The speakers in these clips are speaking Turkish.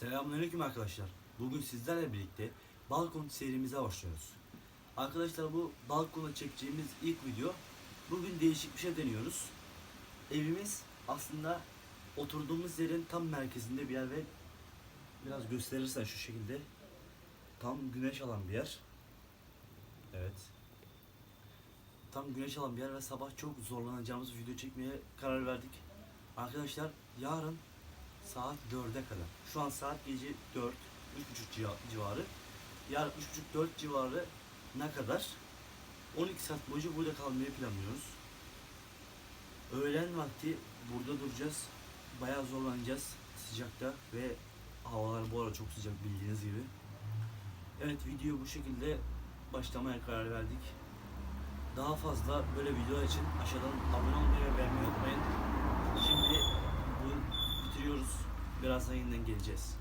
Selamünaleyküm arkadaşlar. Bugün sizlerle birlikte balkon serimize başlıyoruz. Arkadaşlar bu balkona çekeceğimiz ilk video. Bugün değişik bir şey deniyoruz. Evimiz aslında oturduğumuz yerin tam merkezinde bir yer ve biraz gösterirsen şu şekilde tam güneş alan bir yer. Evet. Tam güneş alan bir yer ve sabah çok zorlanacağımız video çekmeye karar verdik. Arkadaşlar yarın saat 4'e kadar. Şu an saat gece 4, 3.30 civa- civarı. Yarın 3.30-4 civarı ne kadar 12 saat boyunca burada kalmayı planlıyoruz. Öğlen vakti burada duracağız. Bayağı zorlanacağız sıcakta ve havalar bu ara çok sıcak bildiğiniz gibi. Evet video bu şekilde başlamaya karar verdik. Daha fazla böyle video için aşağıdan abone olmayı ve beğenmeyi unutmayın. Şimdi bitiriyoruz. Birazdan yeniden geleceğiz.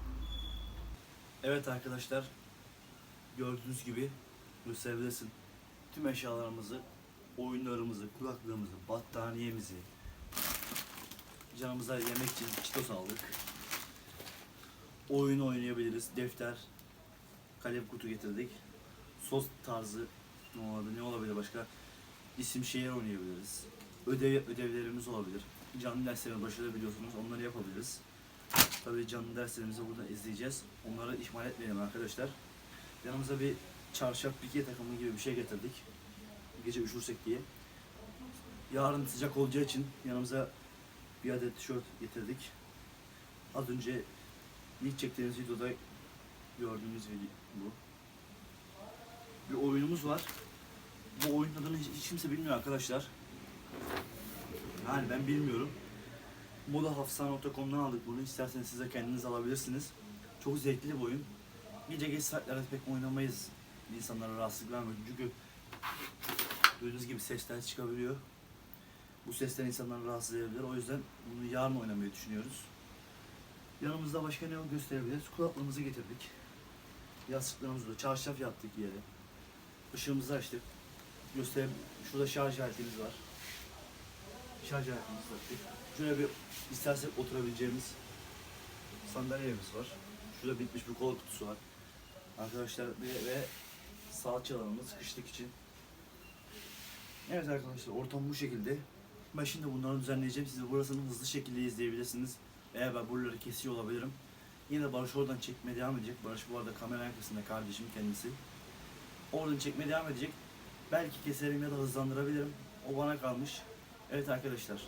Evet arkadaşlar. Gördüğünüz gibi gösterebilirsin. Tüm eşyalarımızı, oyunlarımızı, kulaklığımızı, battaniyemizi, canımıza yemek için çitos aldık. Oyun oynayabiliriz. Defter, kalem kutu getirdik. Sos tarzı ne olabilir, ne olabilir başka? İsim şehir oynayabiliriz. Ödev, ödevlerimiz olabilir. Canlı derslerin başında biliyorsunuz onları yapabiliriz. Tabii canlı derslerimizi burada izleyeceğiz. Onları ihmal etmeyelim arkadaşlar. Yanımıza bir çarşaf pike takımı gibi bir şey getirdik. Gece üşürsek diye. Yarın sıcak olacağı için yanımıza bir adet tişört getirdik. Az önce ilk çektiğimiz videoda gördüğünüz video bu. Bir oyunumuz var. Bu oyunun adını hiç kimse bilmiyor arkadaşlar. Yani ben bilmiyorum. Modahafsane.com'dan aldık bunu. İsterseniz siz de kendiniz alabilirsiniz. Çok zevkli bir oyun. Gece geç saatlerde pek oynamayız. İnsanlara rahatsızlık vermiyor. Çünkü gördüğünüz gibi sesler çıkabiliyor. Bu sesler insanları rahatsız edebilir. O yüzden bunu yarın oynamayı düşünüyoruz. Yanımızda başka ne gösterebiliriz? Kulaklığımızı getirdik. Yastıklarımızı da çarşaf yaptık yere. Işığımızı açtık. Göster Şurada şarj aletimiz var. Şarj aletimizi taktık. Şuraya bir istersek oturabileceğimiz sandalyemiz var. Şurada bitmiş bir kola kutusu var. Arkadaşlar ve, ve saat çalarımız kışlık için. Evet arkadaşlar ortam bu şekilde. Ben şimdi bunları düzenleyeceğim. Siz burasını hızlı şekilde izleyebilirsiniz. Eğer ben buraları kesiyor olabilirim. Yine Barış oradan çekmeye devam edecek. Barış bu arada kamera arkasında kardeşim kendisi. Oradan çekmeye devam edecek. Belki keserim ya da hızlandırabilirim. O bana kalmış. Evet arkadaşlar.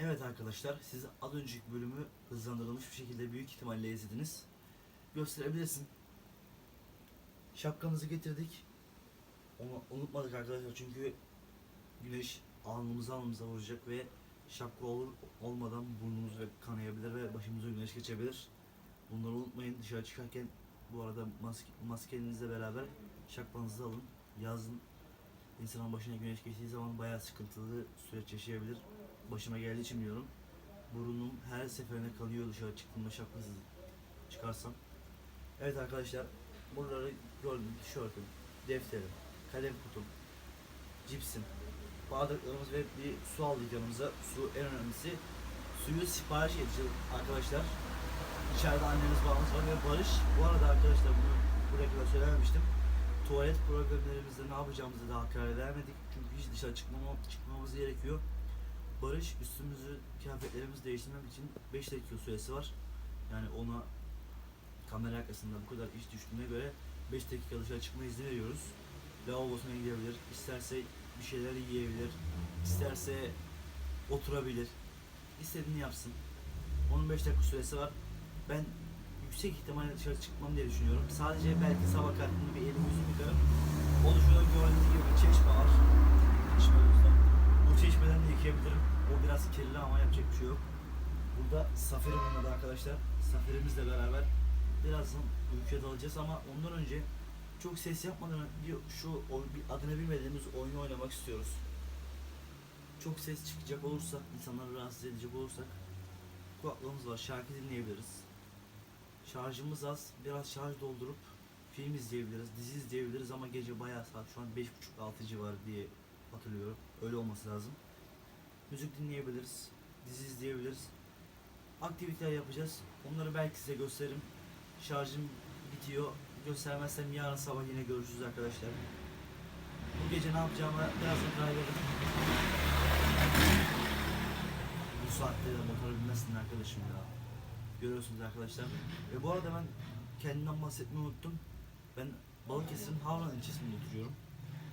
Evet arkadaşlar siz az önceki bölümü hızlandırılmış bir şekilde büyük ihtimalle izlediniz. Gösterebilirsin. Şapkamızı getirdik. Onu unutmadık arkadaşlar çünkü güneş alnımıza alnımıza vuracak ve şapka olur olmadan burnumuz kanayabilir ve başımıza güneş geçebilir. Bunları unutmayın dışarı çıkarken bu arada maske, maskenizle beraber şapkanızı alın. Yazın insanın başına güneş geçtiği zaman bayağı sıkıntılı süreç yaşayabilir başıma geldiği için biliyorum. Burnum her seferinde kanıyor dışarı çıktığımda şapkasız çıkarsam. Evet arkadaşlar, buraları gördüm. Tişörtüm, defterim, kalem kutum, cipsim, bardaklarımız ve bir su aldık yanımıza. Su en önemlisi. Suyu sipariş edeceğiz arkadaşlar. İçeride annemiz babamız var ve Barış. Bu arada arkadaşlar bunu buraya kadar söylememiştim. Tuvalet problemlerimizde ne yapacağımızı daha karar vermedik. Çünkü hiç dışarı çıkmama, çıkmamız gerekiyor. Barış üstümüzü, kıyafetlerimizi değiştirmek için 5 dakika süresi var. Yani ona kamera arkasında bu kadar iş düştüğüne göre 5 dakika dışarı çıkma izni veriyoruz. Lavabosuna gidebilir, isterse bir şeyler yiyebilir, isterse oturabilir. İstediğini yapsın. Onun 5 dakika süresi var. Ben yüksek ihtimalle dışarı çıkmam diye düşünüyorum. Sadece belki sabah kalktığımda bir elimi yüzümü yıkarım. Şurada gördüğünüz gibi bir çeşme var. Çeşmemizde. Bu çeşmeden de yıkayabilirim. O biraz kirli ama yapacak bir şey yok. Burada Safir'i bulmadı arkadaşlar. Safir'imizle beraber birazdan uykuya dalacağız ama ondan önce çok ses yapmadan bir şu bir adını bilmediğimiz oyunu oynamak istiyoruz. Çok ses çıkacak olursa, insanları rahatsız edecek olursak kulaklığımız var, şarkı dinleyebiliriz. Şarjımız az, biraz şarj doldurup film izleyebiliriz, dizi izleyebiliriz ama gece bayağı saat şu an 5.30-6 civarı diye hatırlıyorum. Öyle olması lazım. Müzik dinleyebiliriz, dizi izleyebiliriz. Aktiviteler yapacağız. Onları belki size gösteririm. Şarjım bitiyor. Göstermezsem yarın sabah yine görüşürüz arkadaşlar. Bu gece ne yapacağımı birazdan karar veririm. Bu saatte de motor binmesin arkadaşım ya. Görüyorsunuz arkadaşlar. Ve bu arada ben kendimden bahsetmeyi unuttum. Ben Balıkesir'in Havran ilçesinde oturuyorum.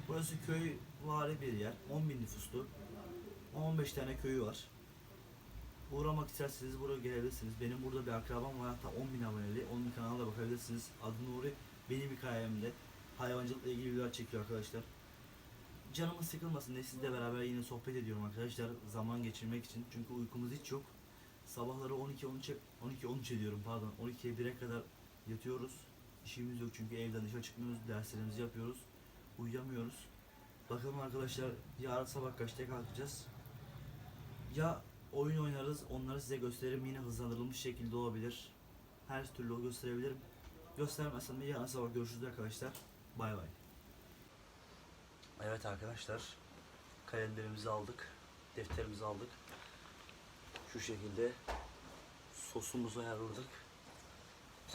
Burası köy vari bir yer. 10 bin nüfuslu. 15 tane köyü var. Uğramak isterseniz buraya gelebilirsiniz. Benim burada bir akrabam var hatta 10 bin aboneli. Onun kanalına bakabilirsiniz. Adı Nuri. Benim hikayemde hayvancılıkla ilgili videolar çekiyor arkadaşlar. Canımız sıkılmasın diye sizle beraber yine sohbet ediyorum arkadaşlar zaman geçirmek için. Çünkü uykumuz hiç yok. Sabahları 12 13 12 13 ediyorum pardon. 12'ye 1'e kadar yatıyoruz. İşimiz yok çünkü evden dışarı çıkmıyoruz. Derslerimizi yapıyoruz. Uyuyamıyoruz. Bakalım arkadaşlar yarın sabah kaçta kalkacağız? Ya oyun oynarız onları size gösteririm yine hızlandırılmış şekilde olabilir. Her türlü gösterebilirim. Göstermezsem de yarın sabah görüşürüz arkadaşlar. Bay bay. Evet arkadaşlar. Kalemlerimizi aldık. Defterimizi aldık. Şu şekilde sosumuzu ayarladık.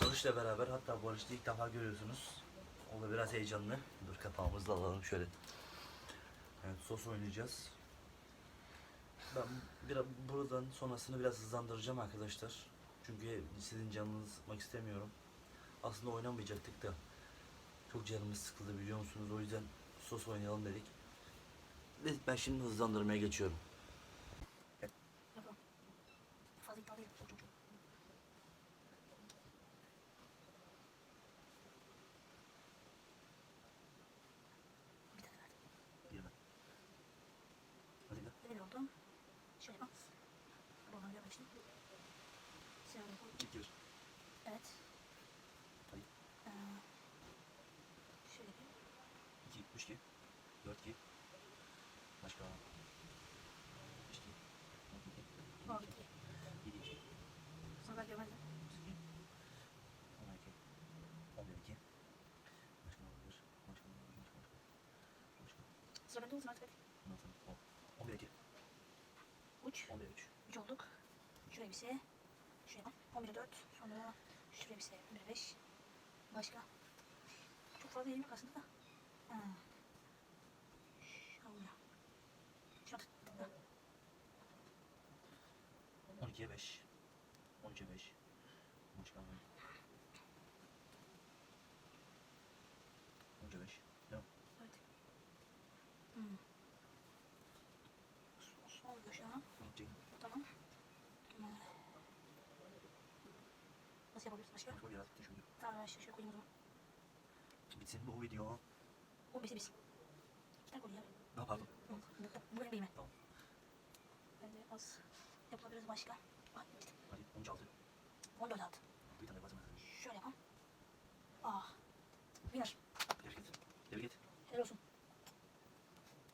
Barış'la beraber hatta Barış'ı ilk defa görüyorsunuz. O da biraz heyecanlı. Dur kapağımızı da alalım şöyle. Evet sos oynayacağız. Ben biraz buradan sonrasını biraz hızlandıracağım arkadaşlar. Çünkü sizin canınızı sıkmak istemiyorum. Aslında oynamayacaktık da çok canımız sıkıldı biliyor musunuz? O yüzden sos oynayalım dedik. Ben şimdi hızlandırmaya geçiyorum. Yapalım. Fazla iddialı değilim. Çok çok çok. Bir tane verdim. Girme. Hadi be. Böyle oldu. Şöyle bak. Buradan görmemiştim. Şöyle koy. Git gir. Evet. Hadi. Ee, şöyle bir. 2, 3 ki. 4 ki. Başka. 5 ki. 6 ki. Bak gitti. 7 ki. Sonra ben görmedim. 8 ki. 12. 11 ki. Başka ne olabilir? Başka ne olabilir? Başka başka. Başka. Sıra bende olsun artık. Ondan sonra 10. 11 ki. Uç. 11 3. 3 olduk. Şuraya bir S. Şuraya bak. 11'e 4. Sonra şuraya bir S. 11'e 5. Başka. Çok fazla yerim yok aslında da. Ha. Allah. Şuna tut. Ha. 12'ye 5. 13'e 5. Başka ne? 13'e 5. Devam. Evet. Hmm. Son köşe ha. 13'e Tamam. Hmm. Nasıl yapabiliriz başka? Başka bir yer düşündüm. Tamam ben şöyle şöyle koyayım o zaman. Bitsin bu video. O besi biz. İki tane koyayım ya. Ne. Hı, Bu, benim elime. Tamam. Ben de az yapabiliriz başka. Ah bitti. Hadi 13 6. 14 altı. Bir tane bazen. Şöyle yapalım. Ah. Winner. Tebrik et. Tebrik et. Helal olsun.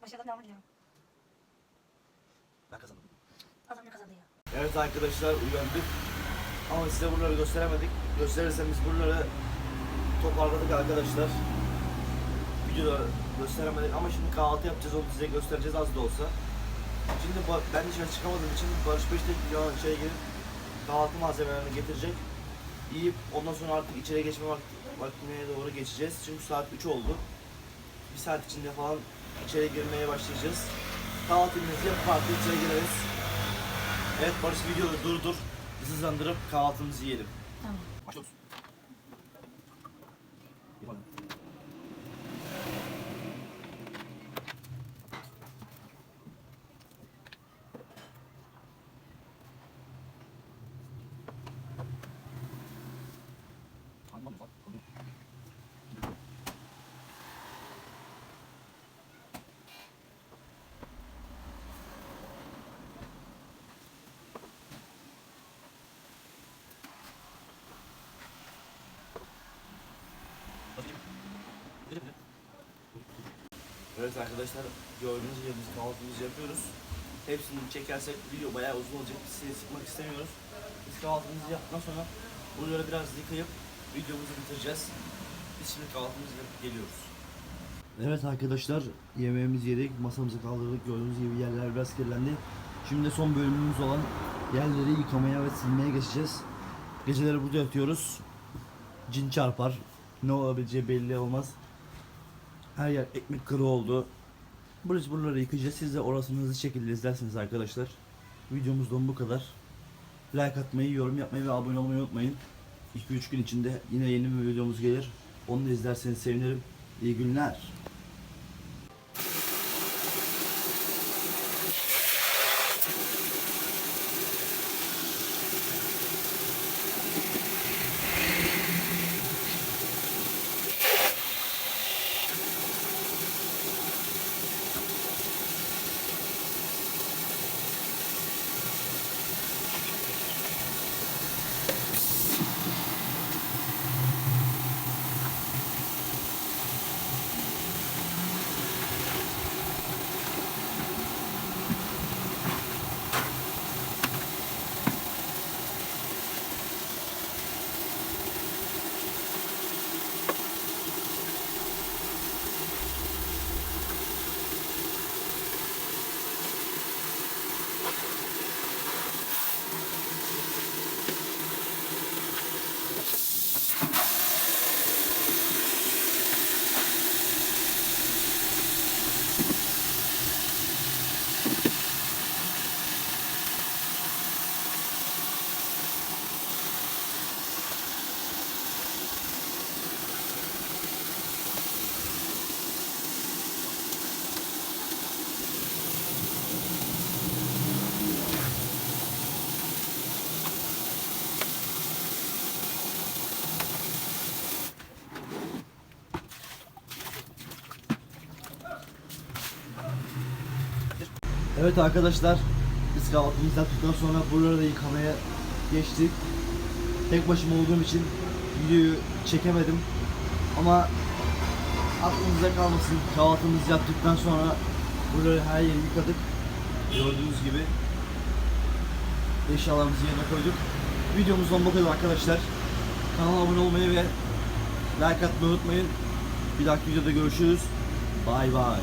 Başarıdan devam ediyorum. Ben kazandım. Adam ne kazandı ya? Evet arkadaşlar uyandık. Ama size buraları gösteremedik. Gösterirsem biz buraları toparladık arkadaşlar. Videoda gösteremedik ama şimdi kahvaltı yapacağız onu size göstereceğiz az da olsa. Şimdi ben dışarı çıkamadığım için Barış 5 dakika içeri girip kahvaltı malzemelerini getirecek. Yiyip ondan sonra artık içeri geçme vakti, vaktine doğru geçeceğiz. Çünkü saat 3 oldu. Bir saat içinde falan içeri girmeye başlayacağız. Kahvaltımızı yapıp artık içeri gireriz. Evet Barış videoyu durdur. Hızlandırıp kahvaltımızı yiyelim. Tamam. Başlıyoruz. Evet arkadaşlar gördüğünüz gibi biz kahvaltımızı yapıyoruz. Hepsini çekersek video bayağı uzun olacak. Biz sizi sıkmak istemiyoruz. Biz kahvaltımızı yaptıktan sonra bunları biraz yıkayıp videomuzu bitireceğiz. Biz şimdi kahvaltımızı yapıp geliyoruz. Evet arkadaşlar yemeğimizi yedik, masamızı kaldırdık. Gördüğünüz gibi yerler biraz kirlendi. Şimdi son bölümümüz olan yerleri yıkamaya ve silmeye geçeceğiz. Geceleri burada yatıyoruz. Cin çarpar. Ne olabileceği belli olmaz. Her yer ekmek kırığı oldu. Burası buraları yıkayacağız. Siz de orasını hızlı şekilde izlersiniz arkadaşlar. Videomuzdan bu kadar. Like atmayı, yorum yapmayı ve abone olmayı unutmayın. 2-3 gün içinde yine yeni bir videomuz gelir. Onu da izlerseniz sevinirim. İyi günler. Evet arkadaşlar biz kahvaltımızı yaptıktan sonra buraları da yıkamaya geçtik. Tek başıma olduğum için videoyu çekemedim. Ama aklınızda kalmasın kahvaltımızı yaptıktan sonra buraları her yeri yıkadık. Gördüğünüz gibi eşyalarımızı yerine koyduk. Videomuzdan bu kadar arkadaşlar. Kanala abone olmayı ve like atmayı unutmayın. Bir dahaki videoda görüşürüz. Bay bay.